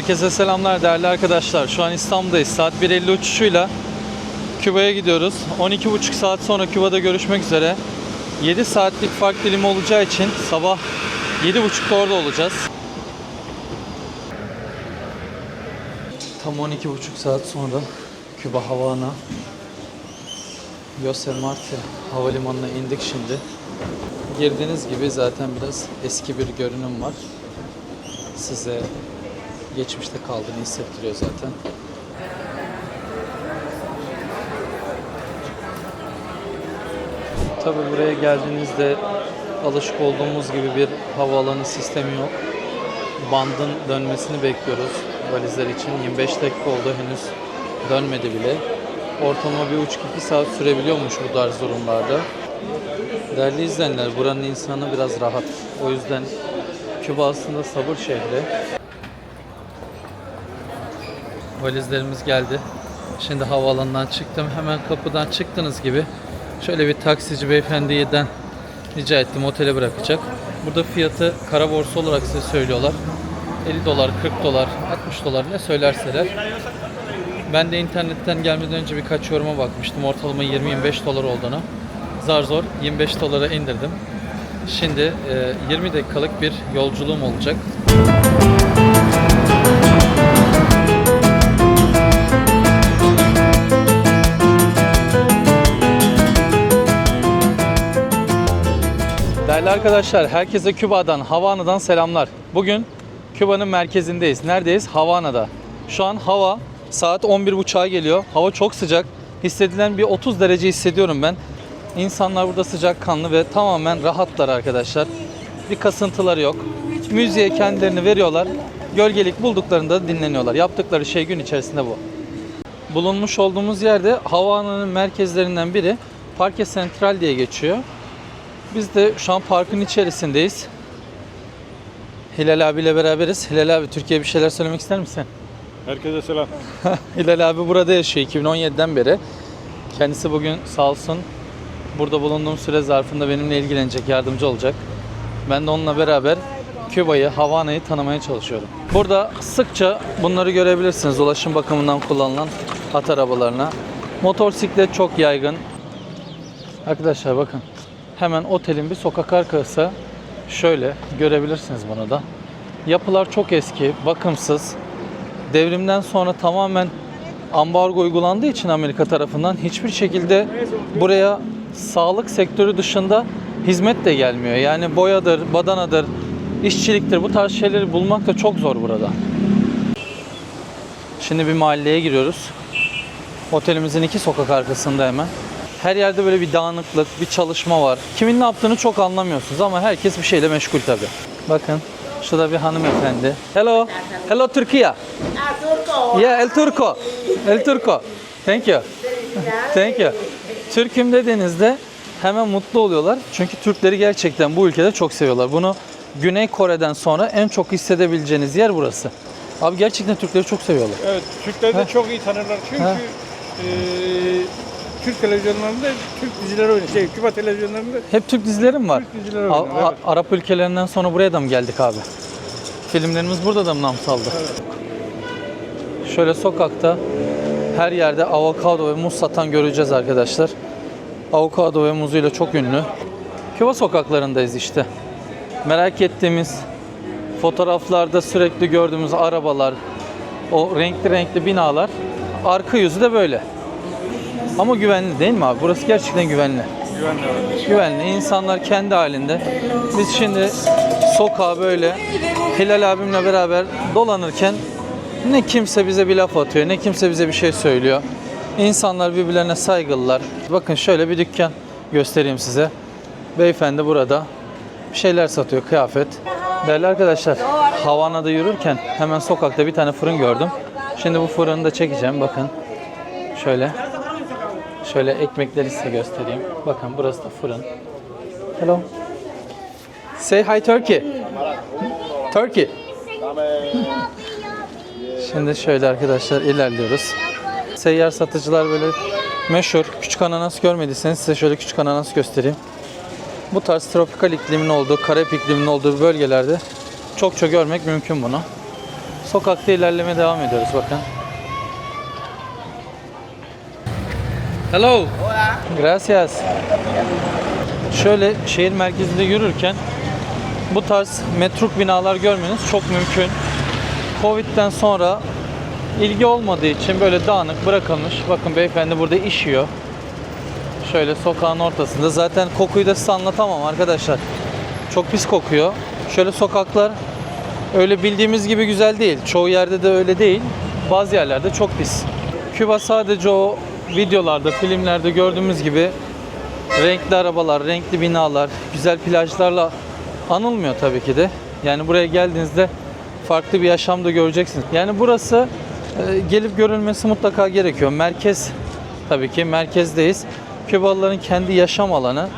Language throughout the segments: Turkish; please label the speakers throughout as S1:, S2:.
S1: Herkese selamlar değerli arkadaşlar. Şu an İstanbul'dayız. Saat 1.50 uçuşuyla Küba'ya gidiyoruz. 12.5 saat sonra Küba'da görüşmek üzere. 7 saatlik fark dilimi olacağı için sabah 7.30'da orada olacağız. Tam 12.5 saat sonra Küba Havana Jose Marti havalimanına indik şimdi. Girdiğiniz gibi zaten biraz eski bir görünüm var. Size geçmişte kaldığını hissettiriyor zaten. Tabi buraya geldiğinizde alışık olduğumuz gibi bir havaalanı sistemi yok. Bandın dönmesini bekliyoruz valizler için. 25 dakika oldu henüz dönmedi bile. Ortalama bir buçuk iki saat sürebiliyormuş bu tarz durumlarda. Değerli izleyenler buranın insanı biraz rahat. O yüzden Küba aslında sabır şehri. Valizlerimiz geldi. Şimdi havaalanından çıktım. Hemen kapıdan çıktığınız gibi şöyle bir taksici beyefendiden rica ettim otele bırakacak. Burada fiyatı kara borsa olarak size söylüyorlar. 50 dolar, 40 dolar, 60 dolar ne söylerseler. Ben de internetten gelmeden önce birkaç yoruma bakmıştım. Ortalama 20-25 dolar olduğunu. Zar zor 25 dolara indirdim. Şimdi e, 20 dakikalık bir yolculuğum olacak. Arkadaşlar, herkese Küba'dan, Havana'dan selamlar. Bugün Küba'nın merkezindeyiz. Neredeyiz? Havana'da. Şu an hava saat 11.30'a geliyor. Hava çok sıcak. Hissedilen bir 30 derece hissediyorum ben. İnsanlar burada sıcakkanlı ve tamamen rahatlar arkadaşlar. Bir kasıntıları yok. Müziğe kendilerini veriyorlar. Gölgelik bulduklarında dinleniyorlar. Yaptıkları şey gün içerisinde bu. Bulunmuş olduğumuz yerde Havana'nın merkezlerinden biri Parque Central diye geçiyor. Biz de şu an parkın içerisindeyiz. Hilal abiyle beraberiz. Hilal abi Türkiye'ye bir şeyler söylemek ister misin?
S2: Herkese selam.
S1: Hilal abi burada yaşıyor 2017'den beri. Kendisi bugün sağ olsun burada bulunduğum süre zarfında benimle ilgilenecek, yardımcı olacak. Ben de onunla beraber Küba'yı, Havana'yı tanımaya çalışıyorum. Burada sıkça bunları görebilirsiniz ulaşım bakımından kullanılan at arabalarına. Motosiklet çok yaygın. Arkadaşlar bakın hemen otelin bir sokak arkası şöyle görebilirsiniz bunu da. Yapılar çok eski, bakımsız. Devrimden sonra tamamen ambargo uygulandığı için Amerika tarafından hiçbir şekilde buraya sağlık sektörü dışında hizmet de gelmiyor. Yani boyadır, badanadır, işçiliktir bu tarz şeyleri bulmak da çok zor burada. Şimdi bir mahalleye giriyoruz. Otelimizin iki sokak arkasında hemen. Her yerde böyle bir dağınıklık, bir çalışma var. Kimin ne yaptığını çok anlamıyorsunuz ama herkes bir şeyle meşgul tabi. Bakın şurada bir hanımefendi. Hello. Hello Türkiye.
S3: Ah.
S1: Yeah, El Turco. El Turco. Thank you. Thank you. Türk'üm dediğinizde hemen mutlu oluyorlar. Çünkü Türkleri gerçekten bu ülkede çok seviyorlar. Bunu Güney Kore'den sonra en çok hissedebileceğiniz yer burası. Abi gerçekten Türkleri çok seviyorlar.
S2: Evet, Türkler de çok iyi tanırlar çünkü. Türk televizyonlarında Türk dizileri oynuyor. Şey, Küba televizyonlarında
S1: Hep Türk dizileri mi var?
S2: Türk dizileri oynuyor. Evet.
S1: Arap ülkelerinden sonra buraya da mı geldik abi? Filmlerimiz burada da mı nam saldı? Şöyle sokakta her yerde avokado ve muz satan göreceğiz arkadaşlar. Avokado ve muzuyla çok ünlü. Küba sokaklarındayız işte. Merak ettiğimiz fotoğraflarda sürekli gördüğümüz arabalar, o renkli renkli binalar. Arka yüzü de böyle. Ama güvenli değil mi abi? Burası gerçekten güvenli
S2: Güvenli evet.
S1: güvenli. İnsanlar kendi halinde. Biz şimdi sokağa böyle Hilal abimle beraber dolanırken ne kimse bize bir laf atıyor, ne kimse bize bir şey söylüyor. İnsanlar birbirlerine saygılılar. Bakın şöyle bir dükkan göstereyim size. Beyefendi burada bir şeyler satıyor, kıyafet. Değerli arkadaşlar, Havana'da yürürken hemen sokakta bir tane fırın gördüm. Şimdi bu fırını da çekeceğim. Bakın şöyle. Şöyle ekmekleri size göstereyim. Bakın burası da fırın. Hello. Say hi Turkey. Turkey. Şimdi şöyle arkadaşlar ilerliyoruz. Seyyar satıcılar böyle meşhur. Küçük ananas görmediyseniz size şöyle küçük ananas göstereyim. Bu tarz tropikal iklimin olduğu, karayip ikliminin olduğu bölgelerde çokça görmek mümkün bunu. Sokakta ilerlemeye devam ediyoruz bakın. Hello. Gracias. Şöyle şehir merkezinde yürürken bu tarz metruk binalar görmeniz çok mümkün. Covid'den sonra ilgi olmadığı için böyle dağınık bırakılmış. Bakın beyefendi burada işiyor. Şöyle sokağın ortasında. Zaten kokuyu da size anlatamam arkadaşlar. Çok pis kokuyor. Şöyle sokaklar öyle bildiğimiz gibi güzel değil. Çoğu yerde de öyle değil. Bazı yerlerde çok pis. Küba sadece o videolarda, filmlerde gördüğümüz gibi renkli arabalar, renkli binalar, güzel plajlarla anılmıyor tabii ki de. Yani buraya geldiğinizde farklı bir yaşam da göreceksiniz. Yani burası e, gelip görülmesi mutlaka gerekiyor. Merkez tabii ki merkezdeyiz. Kübalıların kendi yaşam alanı.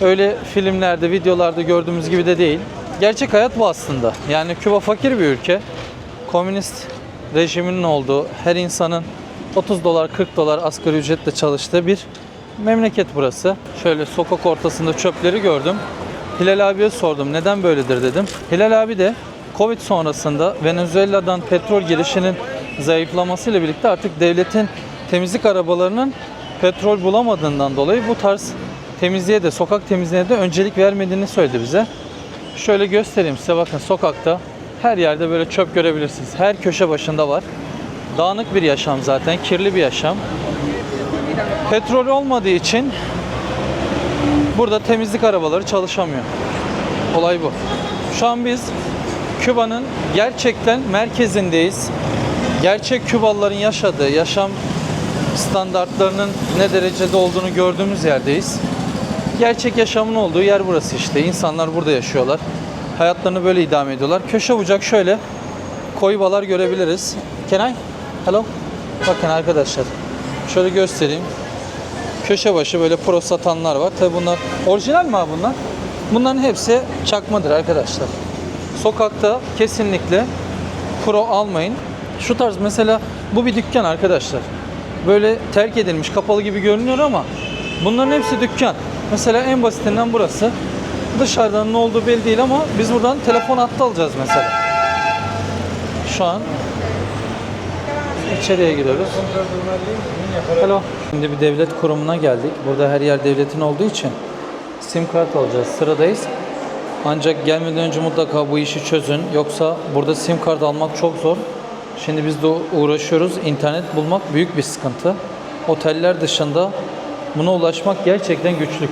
S1: Öyle filmlerde, videolarda gördüğümüz gibi de değil. Gerçek hayat bu aslında. Yani Küba fakir bir ülke. Komünist rejiminin olduğu, her insanın 30 dolar, 40 dolar asgari ücretle çalıştığı bir memleket burası. Şöyle sokak ortasında çöpleri gördüm. Hilal abiye sordum neden böyledir dedim. Hilal abi de Covid sonrasında Venezuela'dan petrol girişinin zayıflamasıyla birlikte artık devletin temizlik arabalarının petrol bulamadığından dolayı bu tarz temizliğe de sokak temizliğine de öncelik vermediğini söyledi bize. Şöyle göstereyim size bakın sokakta her yerde böyle çöp görebilirsiniz. Her köşe başında var. Dağınık bir yaşam zaten, kirli bir yaşam. Petrol olmadığı için burada temizlik arabaları çalışamıyor. Olay bu. Şu an biz Küba'nın gerçekten merkezindeyiz. Gerçek Kübalıların yaşadığı yaşam standartlarının ne derecede olduğunu gördüğümüz yerdeyiz. Gerçek yaşamın olduğu yer burası işte. İnsanlar burada yaşıyorlar. Hayatlarını böyle idame ediyorlar. Köşe bucak şöyle koybalar görebiliriz. I? Hello? Bakın arkadaşlar. Şöyle göstereyim. Köşe başı böyle pro satanlar var. Tabi bunlar orijinal mi bunlar? Bunların hepsi çakmadır arkadaşlar. Sokakta kesinlikle pro almayın. Şu tarz mesela bu bir dükkan arkadaşlar. Böyle terk edilmiş, kapalı gibi görünüyor ama bunların hepsi dükkan. Mesela en basitinden burası. Dışarıdan ne olduğu belli değil ama biz buradan telefon hattı alacağız mesela. Şu an içeriye giriyoruz. Hello. Şimdi bir devlet kurumuna geldik. Burada her yer devletin olduğu için sim kart alacağız. Sıradayız. Ancak gelmeden önce mutlaka bu işi çözün. Yoksa burada sim kart almak çok zor. Şimdi biz de uğraşıyoruz. İnternet bulmak büyük bir sıkıntı. Oteller dışında buna ulaşmak gerçekten güçlük.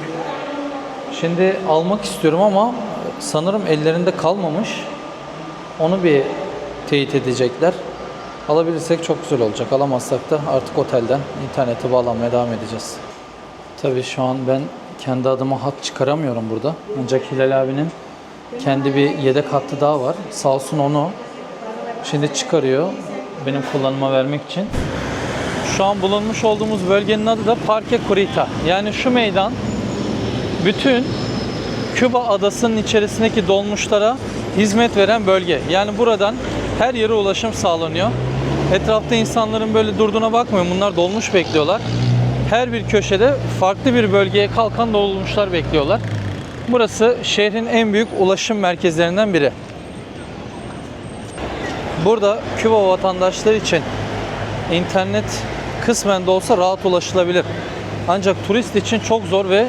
S1: Şimdi almak istiyorum ama sanırım ellerinde kalmamış. Onu bir teyit edecekler. Alabilirsek çok güzel olacak. Alamazsak da artık otelden internete bağlanmaya devam edeceğiz. Tabii şu an ben kendi adıma hat çıkaramıyorum burada. Ancak Hilal abinin kendi bir yedek hattı daha var. Sağ olsun onu şimdi çıkarıyor benim kullanıma vermek için. Şu an bulunmuş olduğumuz bölgenin adı da Parque Curita. Yani şu meydan bütün Küba adasının içerisindeki dolmuşlara hizmet veren bölge. Yani buradan her yere ulaşım sağlanıyor. Etrafta insanların böyle durduğuna bakmayın. Bunlar dolmuş bekliyorlar. Her bir köşede farklı bir bölgeye kalkan dolmuşlar bekliyorlar. Burası şehrin en büyük ulaşım merkezlerinden biri. Burada Küba vatandaşları için internet kısmen de olsa rahat ulaşılabilir. Ancak turist için çok zor ve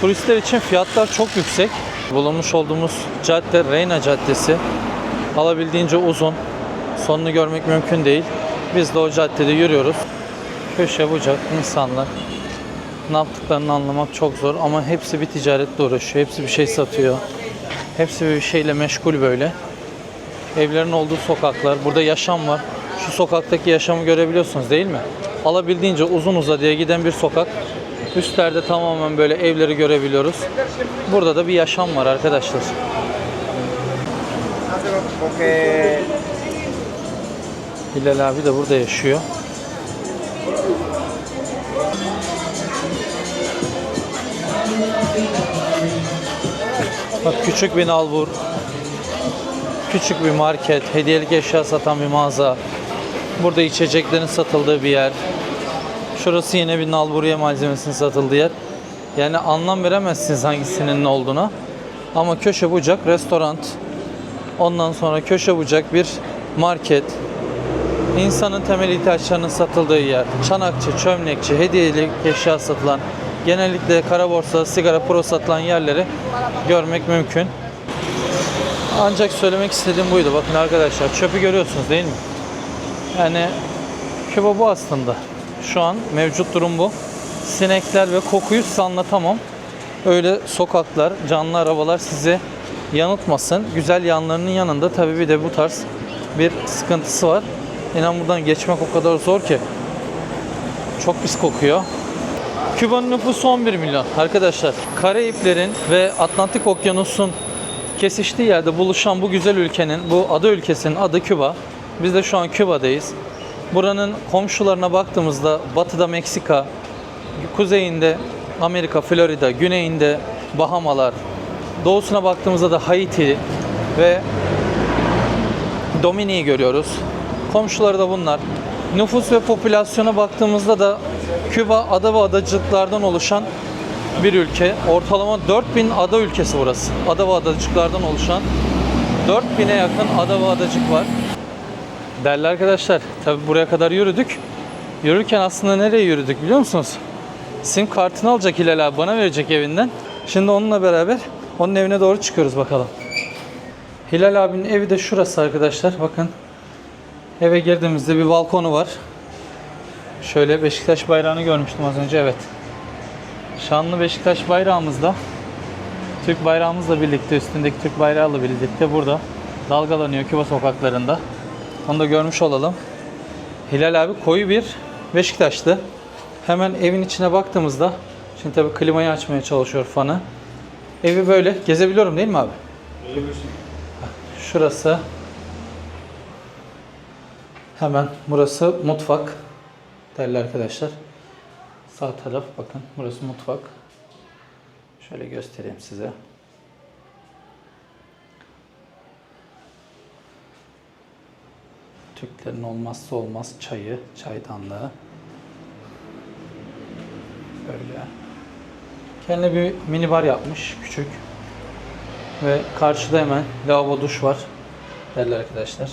S1: turistler için fiyatlar çok yüksek. Bulunmuş olduğumuz cadde Reyna Caddesi. Alabildiğince uzun. Sonunu görmek mümkün değil. Biz de o caddede yürüyoruz. Köşe bucak insanlar. Ne yaptıklarını anlamak çok zor ama hepsi bir ticaretle uğraşıyor. Hepsi bir şey satıyor. Hepsi bir şeyle meşgul böyle. Evlerin olduğu sokaklar. Burada yaşam var. Şu sokaktaki yaşamı görebiliyorsunuz değil mi? Alabildiğince uzun uzadıya giden bir sokak. Üstlerde tamamen böyle evleri görebiliyoruz. Burada da bir yaşam var arkadaşlar. Hilal abi de burada yaşıyor. Bak küçük bir nalbur. Küçük bir market, hediyelik eşya satan bir mağaza. Burada içeceklerin satıldığı bir yer. Şurası yine bir nalburiye malzemesinin satıldığı yer. Yani anlam veremezsiniz hangisinin ne olduğuna. Ama köşe bucak restoran. Ondan sonra köşe bucak bir market, insanın temel ihtiyaçlarının satıldığı yer, çanakçı, çömlekçi, hediyelik eşya satılan, genellikle kara borsa, sigara, pro satılan yerleri görmek mümkün. Ancak söylemek istediğim buydu. Bakın arkadaşlar çöpü görüyorsunuz değil mi? Yani Küba bu aslında. Şu an mevcut durum bu. Sinekler ve kokuyu size anlatamam. Öyle sokaklar, canlı arabalar sizi yanıltmasın. Güzel yanlarının yanında tabii bir de bu tarz bir sıkıntısı var. İnan buradan geçmek o kadar zor ki. Çok pis kokuyor. Küba'nın nüfusu 11 milyon arkadaşlar. Karayiplerin ve Atlantik Okyanus'un kesiştiği yerde buluşan bu güzel ülkenin, bu ada ülkesinin adı Küba. Biz de şu an Küba'dayız. Buranın komşularına baktığımızda batıda Meksika, kuzeyinde Amerika, Florida, güneyinde Bahamalar, doğusuna baktığımızda da Haiti ve Domini'yi görüyoruz. Komşuları da bunlar. Nüfus ve popülasyona baktığımızda da Küba ada ve adacıklardan oluşan bir ülke. Ortalama 4000 ada ülkesi burası. Ada ve adacıklardan oluşan 4000'e yakın ada ve adacık var. Değerli arkadaşlar, tabi buraya kadar yürüdük. Yürürken aslında nereye yürüdük biliyor musunuz? Sim kartını alacak Hilal abi bana verecek evinden. Şimdi onunla beraber onun evine doğru çıkıyoruz bakalım. Hilal abinin evi de şurası arkadaşlar. Bakın. Eve girdiğimizde bir balkonu var. Şöyle Beşiktaş bayrağını görmüştüm az önce. Evet. Şanlı Beşiktaş bayrağımızda Türk bayrağımızla birlikte üstündeki Türk bayrağıyla birlikte burada dalgalanıyor Küba sokaklarında. Onu da görmüş olalım. Hilal abi koyu bir Beşiktaşlı. Hemen evin içine baktığımızda şimdi tabii klimayı açmaya çalışıyor fanı. Evi böyle gezebiliyorum değil mi abi? Şurası hemen burası mutfak değerli arkadaşlar. Sağ taraf bakın burası mutfak. Şöyle göstereyim size. Türklerin olmazsa olmaz çayı, çaydanlığı. Böyle. Kendine bir mini bar yapmış küçük. Ve karşıda hemen lavabo duş var. Değerli arkadaşlar.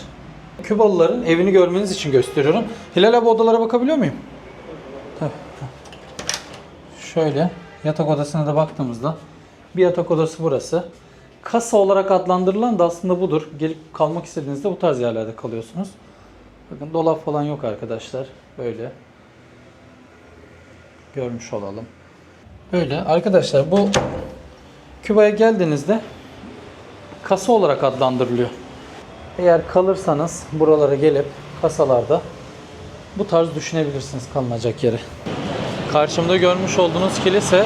S1: Kübalıların evini görmeniz için gösteriyorum. Hilal abi odalara bakabiliyor muyum? Tabii. Şöyle yatak odasına da baktığımızda bir yatak odası burası. Kasa olarak adlandırılan da aslında budur. Gelip kalmak istediğinizde bu tarz yerlerde kalıyorsunuz. Bakın dolap falan yok arkadaşlar. Böyle. Görmüş olalım. Böyle arkadaşlar bu Küba'ya geldiğinizde kasa olarak adlandırılıyor. Eğer kalırsanız buralara gelip kasalarda bu tarz düşünebilirsiniz kalınacak yeri. Karşımda görmüş olduğunuz kilise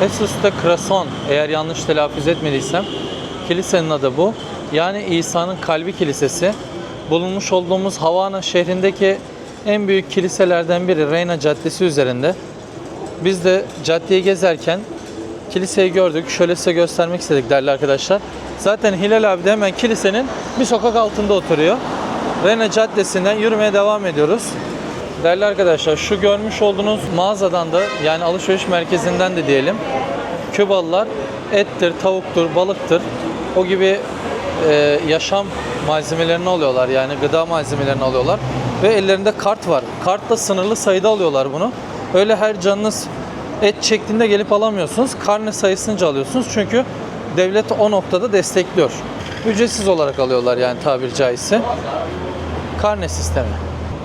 S1: Jesus de Crason eğer yanlış telaffuz etmediysem kilisenin adı bu. Yani İsa'nın kalbi kilisesi. Bulunmuş olduğumuz Havana şehrindeki en büyük kiliselerden biri Reyna Caddesi üzerinde. Biz de caddeyi gezerken kiliseyi gördük. Şöyle size göstermek istedik değerli arkadaşlar. Zaten Hilal abi de hemen kilisenin bir sokak altında oturuyor. Rene Caddesi'nden yürümeye devam ediyoruz. Değerli arkadaşlar şu görmüş olduğunuz mağazadan da yani alışveriş merkezinden de diyelim. Kübalılar ettir, tavuktur, balıktır. O gibi e, yaşam malzemelerini alıyorlar yani gıda malzemelerini alıyorlar. Ve ellerinde kart var. Kartla sınırlı sayıda alıyorlar bunu. Öyle her canınız et çektiğinde gelip alamıyorsunuz. Karne sayısınca alıyorsunuz. Çünkü devlet o noktada destekliyor. Ücretsiz olarak alıyorlar yani tabiri caizse. Karne sistemi.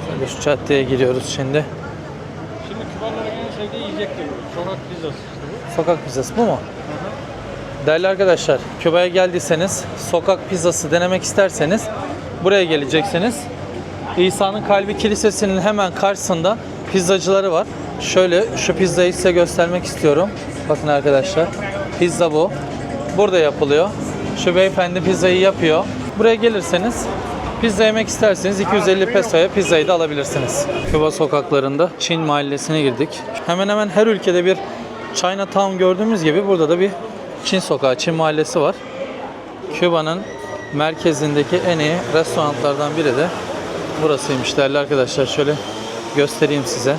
S1: Şöyle şu caddeye giriyoruz şimdi.
S2: Şimdi Kübalıların en sevdiği yiyecek diyor. Sokak pizzası işte bu.
S1: Sokak pizzası bu mu? Değerli arkadaşlar, Küba'ya geldiyseniz, sokak pizzası denemek isterseniz buraya geleceksiniz. İsa'nın Kalbi Kilisesi'nin hemen karşısında pizzacıları var. Şöyle şu pizzayı size göstermek istiyorum. Bakın arkadaşlar, pizza bu. Burada yapılıyor. Şu beyefendi pizzayı yapıyor. Buraya gelirseniz pizza yemek isterseniz 250 pesoya pizzayı da alabilirsiniz. Küba sokaklarında Çin mahallesine girdik. Hemen hemen her ülkede bir Chinatown gördüğümüz gibi burada da bir Çin sokağı, Çin mahallesi var. Küba'nın merkezindeki en iyi restoranlardan biri de burasıymış değerli arkadaşlar. Şöyle göstereyim size.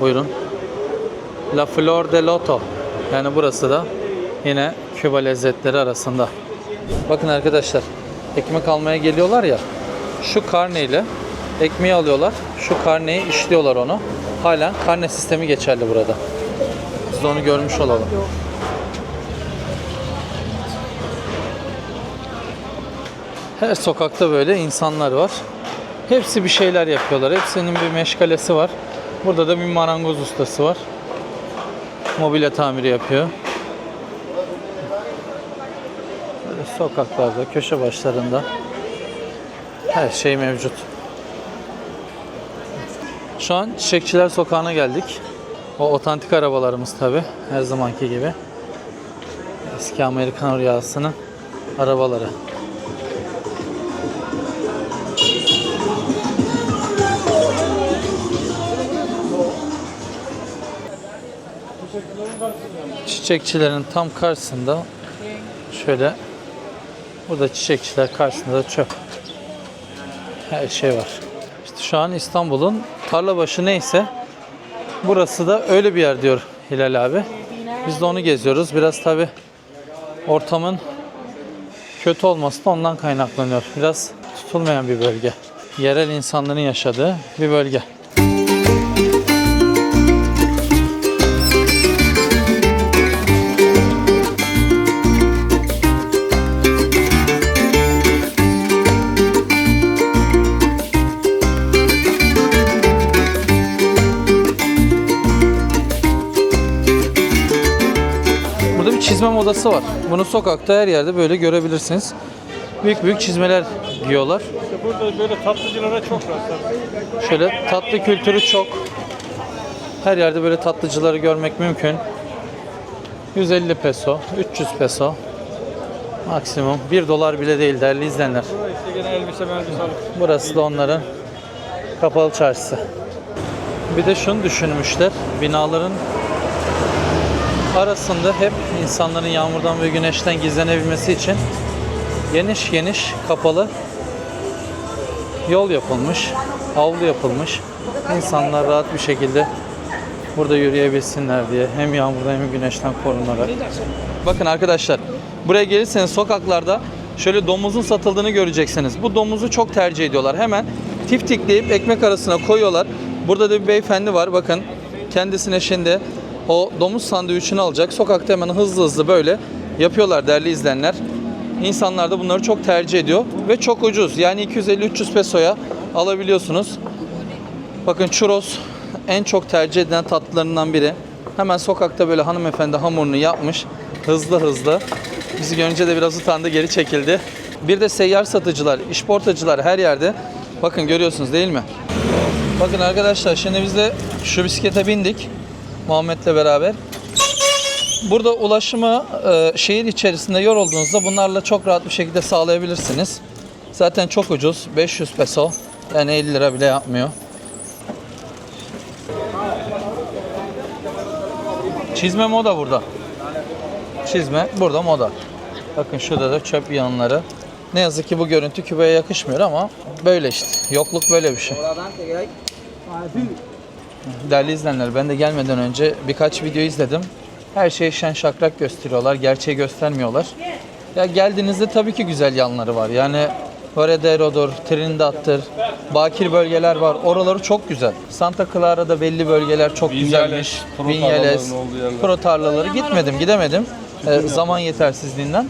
S1: Buyurun. La Flor de Loto. Yani burası da yine Küba lezzetleri arasında. Bakın arkadaşlar ekmek almaya geliyorlar ya. Şu karneyle ekmeği alıyorlar. Şu karneyi işliyorlar onu. Halen karne sistemi geçerli burada. De onu görmüş olalım. Her sokakta böyle insanlar var. Hepsi bir şeyler yapıyorlar. Hepsinin bir meşgalesi var. Burada da bir marangoz ustası var. Mobilya tamiri yapıyor. Böyle sokaklarda, köşe başlarında her şey mevcut. Şu an Çiçekçiler Sokağı'na geldik. O otantik arabalarımız tabi her zamanki gibi. Eski Amerikan rüyasının arabaları. Çiçekçilerin tam karşısında şöyle burada çiçekçiler karşısında da çöp. Her şey var. İşte şu an İstanbul'un tarlabaşı neyse burası da öyle bir yer diyor Hilal abi. Biz de onu geziyoruz. Biraz tabi ortamın kötü olması da ondan kaynaklanıyor. Biraz tutulmayan bir bölge. Yerel insanların yaşadığı bir bölge. Modası var. Bunu sokakta her yerde böyle görebilirsiniz. Büyük büyük çizmeler giyiyorlar.
S2: İşte burada böyle tatlıcılara çok rastlar.
S1: Şöyle tatlı kültürü çok. Her yerde böyle tatlıcıları görmek mümkün. 150 peso, 300 peso maksimum. 1 dolar bile değil değerli izleyenler. Burası da onların kapalı çarşısı. Bir de şunu düşünmüşler. Binaların arasında hep insanların yağmurdan ve güneşten gizlenebilmesi için geniş geniş kapalı yol yapılmış, avlu yapılmış. İnsanlar rahat bir şekilde burada yürüyebilsinler diye hem yağmurdan hem güneşten korunarak. Bakın arkadaşlar buraya gelirseniz sokaklarda şöyle domuzun satıldığını göreceksiniz. Bu domuzu çok tercih ediyorlar. Hemen tiftikleyip ekmek arasına koyuyorlar. Burada da bir beyefendi var bakın kendisine şimdi o domuz sandviçini alacak. Sokakta hemen hızlı hızlı böyle yapıyorlar değerli izleyenler. İnsanlar da bunları çok tercih ediyor ve çok ucuz. Yani 250-300 pesoya alabiliyorsunuz. Bakın churros en çok tercih edilen tatlılarından biri. Hemen sokakta böyle hanımefendi hamurunu yapmış. Hızlı hızlı. Bizi görünce de biraz utandı, geri çekildi. Bir de seyyar satıcılar, işportacılar her yerde. Bakın görüyorsunuz değil mi? Bakın arkadaşlar şimdi biz de şu bisiklete bindik. Muhammed'le beraber. Burada ulaşımı e, şehir içerisinde yorulduğunuzda bunlarla çok rahat bir şekilde sağlayabilirsiniz. Zaten çok ucuz. 500 peso. Yani 50 lira bile yapmıyor. Çizme moda burada. Çizme burada moda. Bakın şurada da çöp yanları. Ne yazık ki bu görüntü Küba'ya yakışmıyor ama böyle işte. Yokluk böyle bir şey. Değerli izleyenler ben de gelmeden önce birkaç video izledim. Her şeyi şen şakrak gösteriyorlar. Gerçeği göstermiyorlar. Ya geldiğinizde tabii ki güzel yanları var. Yani Varedero'dur, Trinidad'tır, bakir bölgeler var. Oraları çok güzel. Santa Clara'da belli bölgeler çok güzelmiş.
S3: pro
S1: Vinyales, pro tarlaları gitmedim, gidemedim. Ee, zaman yetersizliğinden.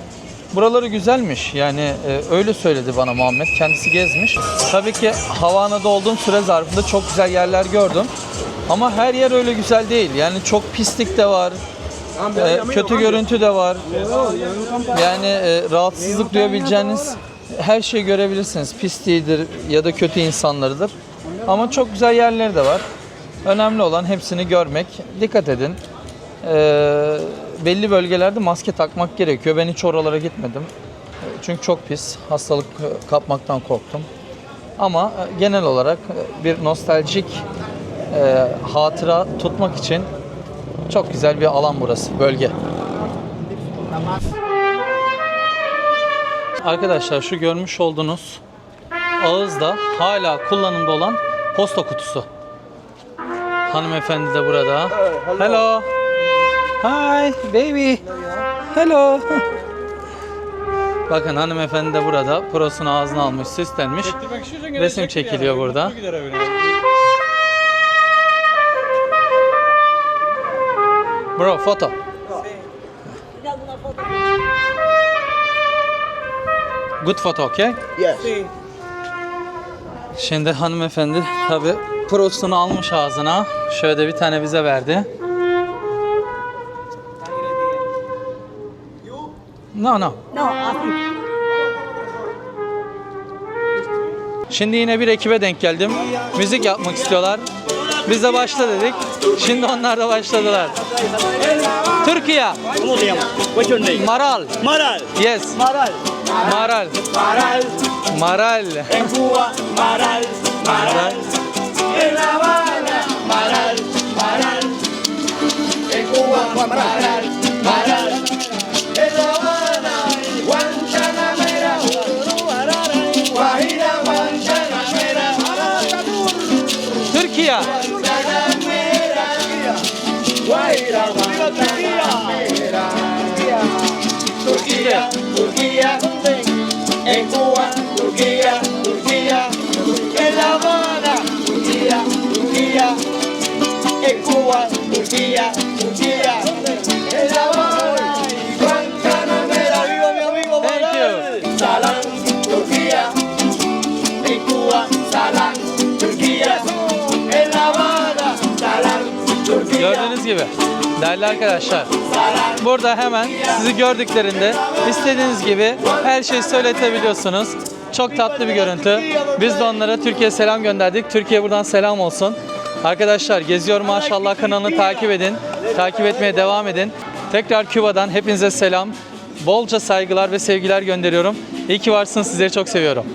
S1: Buraları güzelmiş. Yani e, öyle söyledi bana Muhammed. Kendisi gezmiş. Tabii ki Havana'da olduğum süre zarfında çok güzel yerler gördüm. Ama her yer öyle güzel değil. Yani çok pislik de var. e, kötü görüntü de var. Yani e, rahatsızlık duyabileceğiniz her şeyi görebilirsiniz. Pisliğidir ya da kötü insanlarıdır. Ama çok güzel yerleri de var. Önemli olan hepsini görmek. Dikkat edin. Ee, belli bölgelerde maske takmak gerekiyor. Ben hiç oralara gitmedim. E, Çünkü çok pis. Hastalık e, kapmaktan korktum. Ama e, genel olarak e, bir nostaljik e, hatıra tutmak için çok güzel bir alan burası, bölge. Arkadaşlar şu görmüş olduğunuz ağızda hala kullanımda olan posta kutusu. Hanımefendi de burada. Hello. Hi baby. Hello. Bakın hanımefendi de burada prosunu ağzına almış, süslenmiş. Resim çekiliyor burada. Bro, foto. Good photo, okay?
S3: Yes.
S1: Şimdi hanımefendi tabi prosunu almış ağzına. Şöyle bir tane bize verdi. No no.
S4: No.
S1: Şimdi yine bir ekibe denk geldim. Müzik yapmak istiyorlar. Biz de başla dedik. Şimdi onlar da başladılar. Türkiye.
S3: What's your name?
S1: Maral.
S3: Maral.
S1: Yes.
S3: Maral.
S1: Maral.
S3: Maral.
S1: Maral.
S3: En Cuba, Maral. Maral. En Habana, Maral. Maral. En Cuba, Maral. Maral. En Cuba, Turquía, Turquía, en La Habana, Turquía, Turquía, en Cuba, Turquía, Turquía,
S1: değerli arkadaşlar burada hemen sizi gördüklerinde istediğiniz gibi her şeyi söyletebiliyorsunuz. Çok tatlı bir görüntü. Biz de onlara Türkiye selam gönderdik. Türkiye buradan selam olsun. Arkadaşlar Geziyor Maşallah kanalını takip edin. Takip etmeye devam edin. Tekrar Küba'dan hepinize selam. Bolca saygılar ve sevgiler gönderiyorum. İyi ki varsınız. Sizleri çok seviyorum.